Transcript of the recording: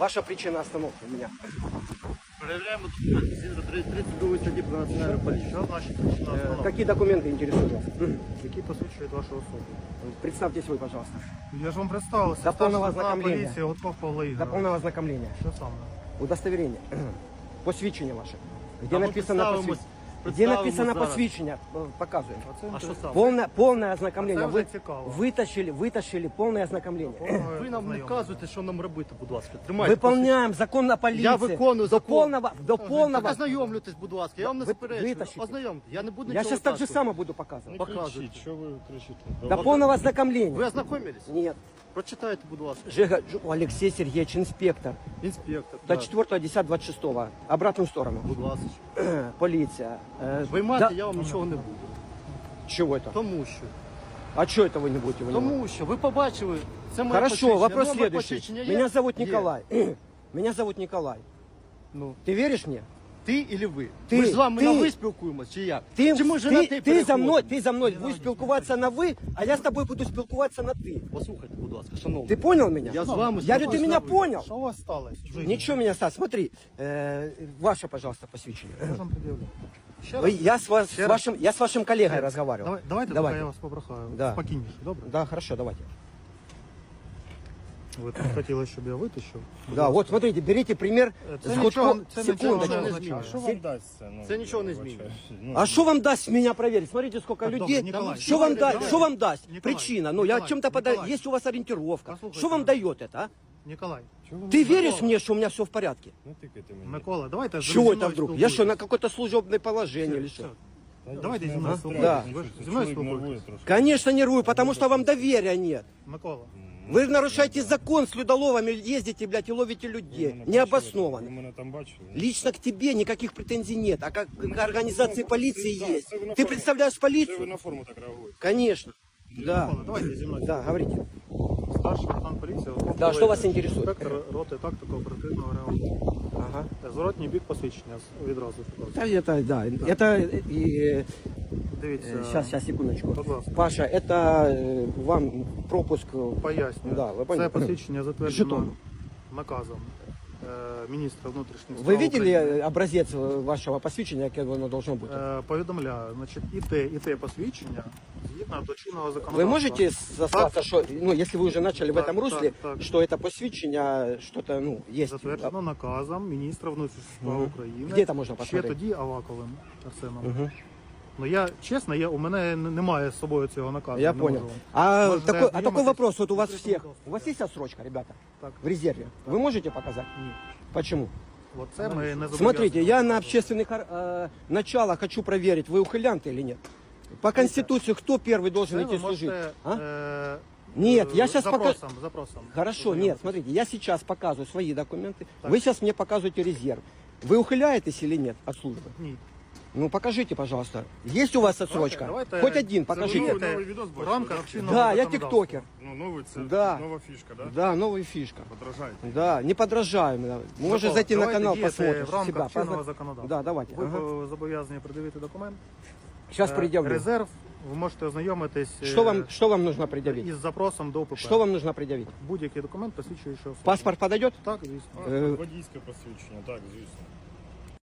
Ваша причина остановки у меня. Перевіряємо документи згідно 32 статті про національну поліцію. Що значить Э, настановка? какие документы интересуют вас? М. Які посвідчують вашу особу? Представьтесь вы, пожалуйста. Я ж вам представився. До повного Старший лейтенант ознакомлення. поліції Гудков Павло До Ігорович. полного ознакомления. Що саме? Удостоверение. Посвідчення ваше. Где А ми написано представимось- посвідчення? Где представимо написано зараз. посвідчення? Э, Показываем. А це А що інтересно. саме? Полное, полное ознакомление. А це вже Вы, цікаво. вытащили, вытащили полное ознакомление. Повного Ви нам не ознайомлення. вказуєте, що нам робити, будь ласка. Тримайте. Выполняем закон на полиции. Я виконую до закон. полного, до Так полного. ознайомлюйтесь, будь ласка, я вам не Ви- заперечую. витащите. Ознайомте. Я не буду Я нічого сейчас так же витаскувати. само буду показывать. Показуйте. Що ви кричите? До полного ознакомления. Ви ознакомились? Нет. Прочитайте, будь ласка. Жига, Ж- Алексей Сергеевич, инспектор. Інспектор. До так. 4 10 26 Обратную сторону. Будь ласка. Полиция. Э, Виймати да- я вам нічого не буду. Чего это? Тому що. А что это вы не будете вынимать? Тому що ви побачили. Це моє Хорошо, посвідчення. вопрос Номер следующий. посвідчення є? Меня зовут Є. Николай. Меня зовут Николай. Ну, Ты веришь мне? ти і ви? Ти, Ми ж з вами ти. на ви спілкуємося, чи як? Ти, чи ми вже на ти, ти ти за мною, переходимо? ти за мною будеш спілкуватися на ви, а я з тобою буду спілкуватися на ти. Послухайте, будь ласка, шановні. Ты понял меня? Я з вами Я говорю, ты спілкуюсь меня на ви. понял? Що у вас сталося? в житті? Ничего меня стало. Смотри, э, ваше, пожалуйста, посвящение. Можемо пред'являти. Ще Вы- раз? Я с, вас, Ще с раз? вашим, я с вашим коллегой разговаривал. Давай, давайте, Давайте. поки я вас попрохаю. Да. Спокійніше, добре? Да, хорошо, давайте. Ви тут хотіли, щоб я витащив? Да, вот смотрите, берите пример Це с нічого, Гудко- це нічого секундочку. не не означає. змінює. Що вам дасть це? Ну, Це нічого не я змінює. вибачаюсь. Ну, А что вам даст меня проверить? Смотрите, сколько Так, людей. добре, Николай, что вам Николай, даст? Что вам даст? Николай, Причина. Ну, я Николай, чем-то подаю. Николай. Есть у вас ориентировка. Послушайте. Что вам дает это, а? Ніколай, чого ви Ты мені- веришь мне, что у меня все в порядке? Не тикайте мені. Микола, давайте зі Чего мною это вдруг? Я спілкуйтесь. что, на какое-то служебное положение или Все, что? Та Давайте я зі мною не спілкуйтесь. Да. Ви ж Чоловік зі мною нервує спілкуєтесь. трошки. Конечно, нервую, потому что вам доверия нет. Микола, Вы нарушаете закон с людоловами, ездите, блядь, и ловите Ви людей. мене бачили? Необоснованно. Ви мене там бачили? Лично к тебе никаких претензий нет. А как к организации полиции Да, есть. це ви на Ты форму- представляешь Це ви полицию? на форму так реагуєте. Конечно. Да. Микола, давайте зі мною. Да, говорите. Старший лейтенант поліції. Гудков Да, Павло що вас Ігорович, інтересує? Інспектор роти тактико оперативного реагування. Ага. Зворотній бік посвідчення з- відразу. Да, это, да, это, и, Дивіться, сейчас, сейчас, секундочку. Будь ласка. Паша, это э, вам пропуск. пояснюю. Да, ви Це поняли. посвідчення затверджено Жетон. наказом е, міністра внутрішніх Вы справ видели України. э, образец э, вашего посвящения, какое оно должно быть? Е, Повідомляю, значить, і те, і те посвідчення згідно до чинного законодавства. Вы можете сослаться, что, ну, если вы уже начали в Так, этом русле, так, так. что это посвящение, что-то, ну, есть. Затверджено наказом міністра внутрішніх справ Мгм. України. Где это можно Ще посмотреть? тоді Аваковим Арсеном. Мгм. Ну я чесно, я, у мене н- немає з собою цього наказу. Я не понял. можу вам. А Можете такой, а такой ознакомитись. вопрос вот у вас Смотрите, всех. пожалуйста. У вас есть отсрочка, ребята? Так. В резерве? Вы можете показать? Ні. Почему? От це ми не Смотрите, зобов'язані. я на общественных э, началах хочу проверить, вы ухылянты или нет. По Конституции кто первый должен Це идти ви служить? можете, А? е, Нет, я е, щас пока- запросом, запросом. Хорошо, нет, ознайомитись. смотрите, я сейчас показываю свои документы, Так. вы сейчас мне показываете резерв. Вы ухыляетесь или нет от службы? Ні. Ну покажите, пожалуйста. Есть у вас отсрочка? давайте- Хоть один, Це покажите. ви Розумієте, новий відос в бачили, рамках да? чинного Да, я законодавства. тиктокер. Ну, новий це Да. нова фішка, да? Да, новая фишка. Подражайте. Да, не подражаем. да. Можешь Микола, зайти на давайте канал, діяти посмотришь. в рамках себя, чинного позна- законодавства. Да, давайте. Ви ага. е, зобов'язані придивити документ. Сейчас Е, предъявлю. Резерв, ви можете ознайомитись е, Что вам, что вам нужно предъявить? із запросом до ОПП. Что вам нужно предъявить? Будь-який документ посвідчуючи особу. Паспорт подойдет? Так, звісно. А, Е, Водійське посвідчення, так, звісно.